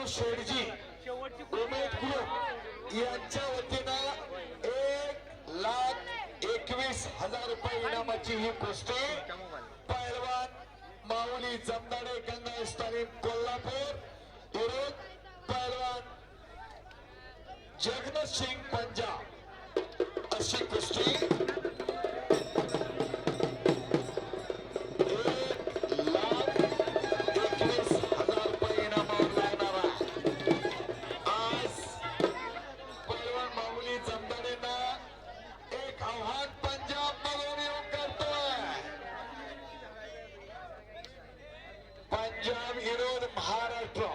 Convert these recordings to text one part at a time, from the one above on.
भाऊ शेडजी ग्रुप यांच्या वतीनं एक लाख एकवीस हजार रुपये इनामाची ही गोष्टी पैलवान माऊली जमदाडे गंगा कोल्हापूर. विरोध पैलवान जगन सिंग पंजाब अशी कुस्ती. पंजाब विरोध महाराष्ट्र.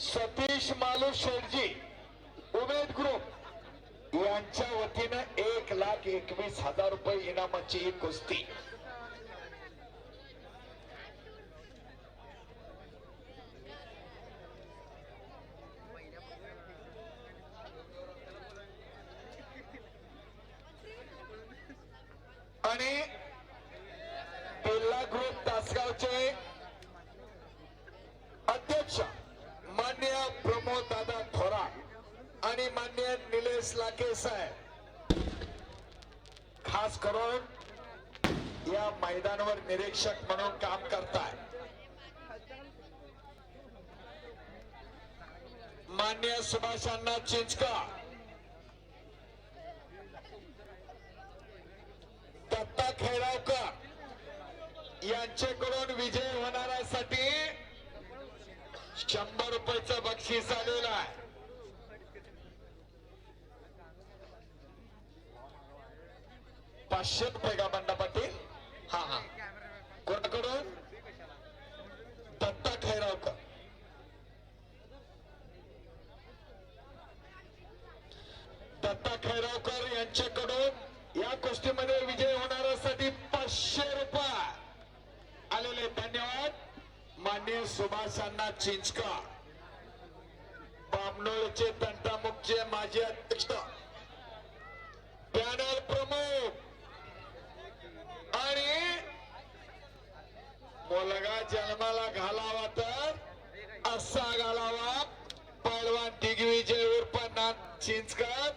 सतीश मालू शेटजी उमेद ग्रुप यांच्या वतीनं एक लाख एकवीस हजार रुपये इनामाची ही कुस्ती आणि बिर्ला ग्रुप तासगावचे अध्यक्ष मान्य प्रमोद दादा थोरात आणि मान्य निलेश लाके साहेब खास करून या मैदानावर निरीक्षक म्हणून काम करताय. मान्य सुभाषांना चिंचका दत्ता खेळावकर यांच्याकडून विजय होणाऱ्यासाठी शंभर रुपयाचं बक्षीस आलेलं आहे पाचशे रुपये का बंडा पाटील हा हा कोणाकडून दत्ता खैरावकर दत्ता खैरावकर यांच्याकडून या कुस्तीमध्ये विजय होणाऱ्यासाठी पाचशे रुपये आलेले धन्यवाद. मान्य सुभाषांना चिंचका बामणोळचे तंटामुखचे माजी अध्यक्ष पॅनल प्रमुख आणि मुलगा जन्माला घालावा तर असा घालावा. पैलवान दिग्विजय उर्फ नाथ चिंचकर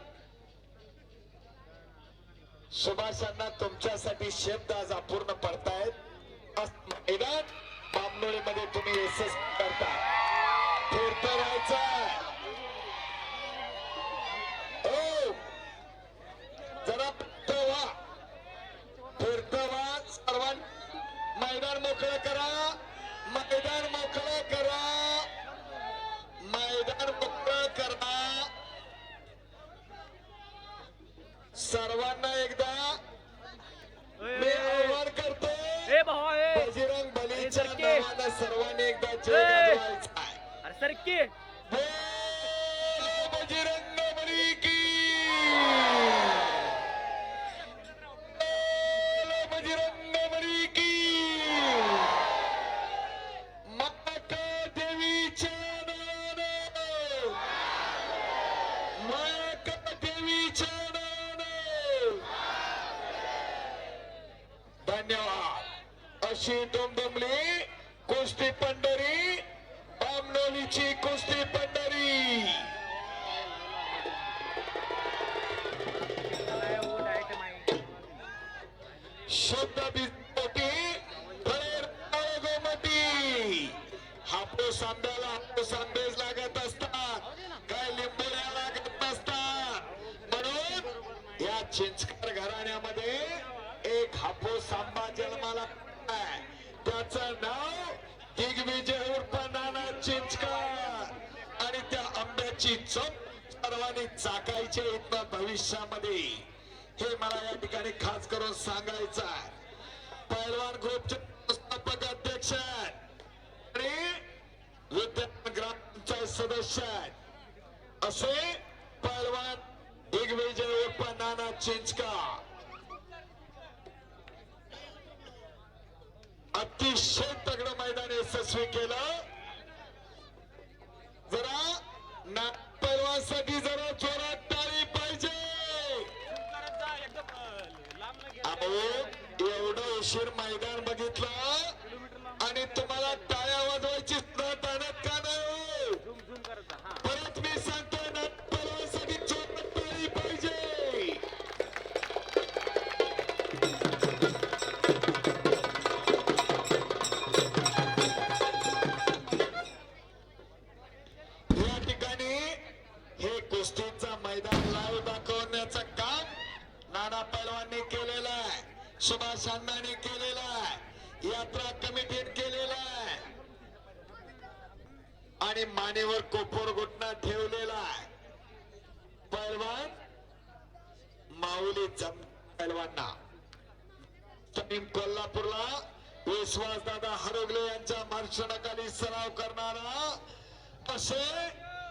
सुभाषांना तुमच्यासाठी शब्द आज अपूर्ण पडतायत. अस- मैदान बामनोळीमध्ये तुम्ही यशस्वी करता. फिरत राहायचं. सर्वांना एकदा मी आव्हान करतो. बजरंग बलीच्या सर्वांनी एकदा जय सरकी. कुस्ती अशी दुमदुमली कुस्ती पंढरी बामनोलीची कुस्ती पंढरी. शब्द बिस्पोटी फळेर गोमटी हापूस आंब्याला हापूस आंबेच त्याचं नाव दिग्विजय उर्फ नाना चिंचकर आणि त्या आंब्याची चोप सर्वांनी चाकायचे इथं भविष्यामध्ये. हे मला या ठिकाणी खास करून सांगायचं पहलवान पैलवान ग्रुपचे संस्थापक अध्यक्ष आणि विद्यार्थी सदस्य असे पैलवान दिग्विजय उर्फ नाना चिंचका. अतिशय तगड मैदान यशस्वी केलं. जरा ना जरा जोरात टाळी पाहिजे. एवढं उशीर मैदान बघितलं आणि तुम्हाला टाळ्या वाजवायची कुस्तीचं मैदान लाईव्ह दाखवण्याचं काम नाना पैलवांनी केलेलं आहे. सुभाष अण्णांनी केलेलं आहे. यात्रा कमिटीने केलेलं आहे. आणि मानेवर कोपोर घुटना ठेवलेला आहे. पैलवान माऊली जम पैलवांना टीम कोल्हापूरला विश्वास दादा हरोगले यांच्या मार्गदर्शनाखाली सराव करणारा असे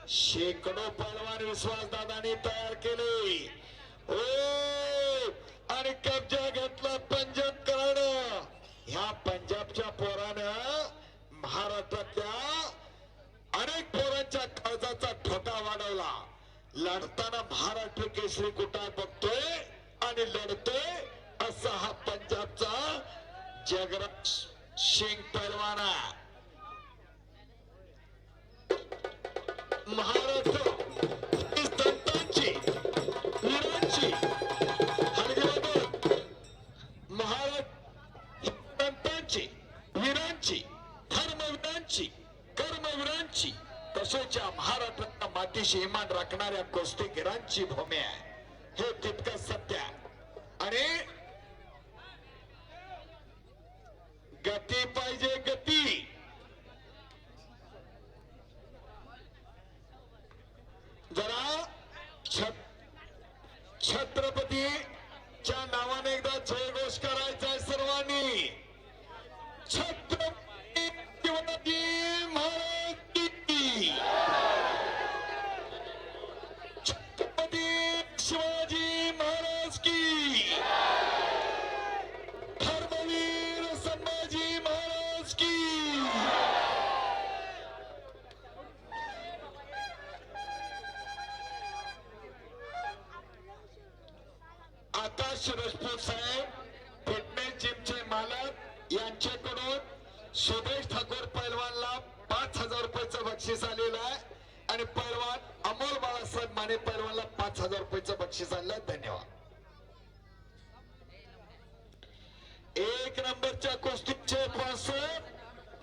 शेकडो पैलवान विश्वास दादानी तयार केले. ओ आणि कब्जा घेतला पंजाब करणं. ह्या पंजाबच्या पोरानं महाराष्ट्रातल्या अनेक पोरांच्या कर्जाचा ठोका वाढवला. लढताना महाराष्ट्र केसरी कुठं टाकणाऱ्या राखणाऱ्या कुस्तीगिरांची भूमी आहे. हे तितकं सत्य आणि गती पाहिजे. सुदेश ठाकूर पैलवानला पाच हजार रुपयाचं बक्षीस आलेलं आहे. आणि पैलवान अमोल बाळासाहेब माने पैलवानला पाच हजार रुपयाचं बक्षीस आलेलं आहे धन्यवाद. एक नंबरच्या कुस्तीचे स्पॉन्सर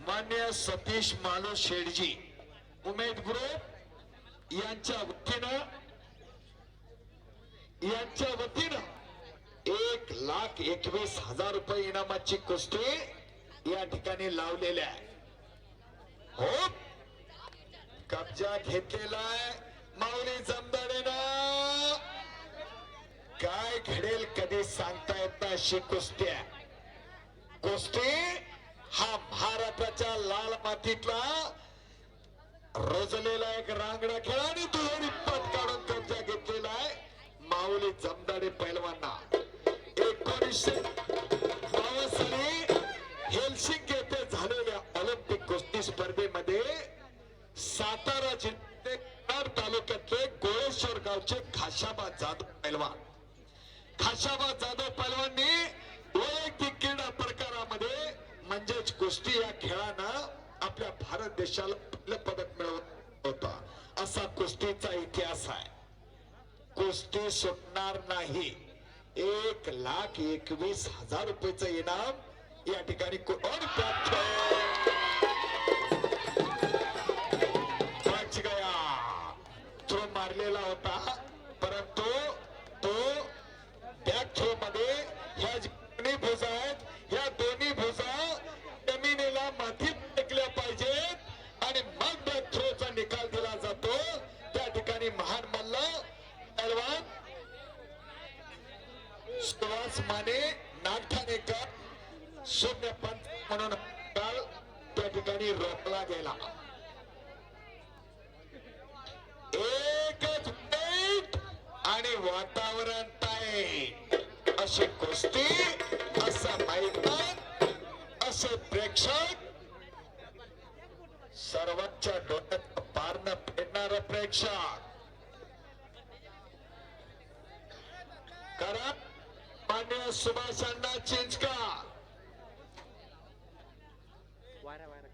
मान्य सतीश मानव शेडजी. उमेद ग्रुप यांच्या वतीनं यांच्या वतीनं एक लाख एकवीस हजार रुपये इनामाची कुस्ती या ठिकाणी लावलेल्या आहे हो. कब्जा घेतलेला आहे माऊली जमदाडेनं. काय घडेल कधी सांगता येत नाही अशी कुस्ती आहे. कुस्ती हा भारताच्या लाल मातीतला रोजलेला एक रांगडा खेळ आणि दुहेरी पद काढून कब्जा घेतलेला आहे माऊली जमदाडे पैलवांना. एकोणीसशे जाधव पैलवान. खाशाबा जाधव पैलवांनी वैयक्तिक क्रीडा प्रकारामध्ये म्हणजेच कुस्ती या खेळानं आपल्या भारत देशाला पहिलं पदक मिळवत होता. असा कुस्तीचा इतिहास आहे. कुस्ती सुटणार नाही. एक लाख एकवीस हजार रुपयेच इनाम या ठिकाणी प्राप्त मारलेला होता. वातावरण टाईट अशी कुस्ती असं मैदान असे प्रेक्षक. सर्वांच्या डोळ्यात पारण फेडणार प्रेक्षक. कारण मान्य सुभाष अण्णा चिंचका.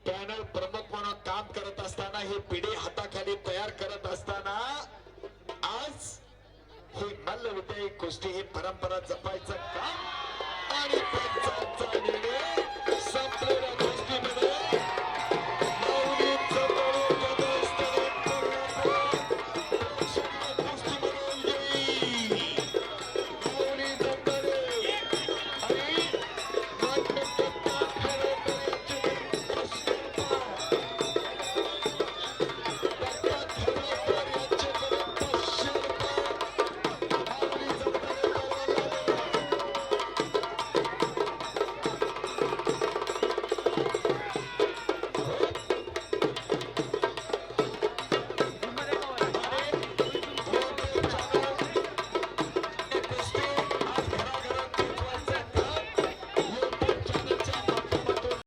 पॅनल प्रमुख म्हणून काम करत असताना ही पिढी हाताखाली तयार करत असताना आज ही मल्लविद्या कुस्ती ही परंपरा जपायचं काम. आणि पंचांचा निर्णय संपलेला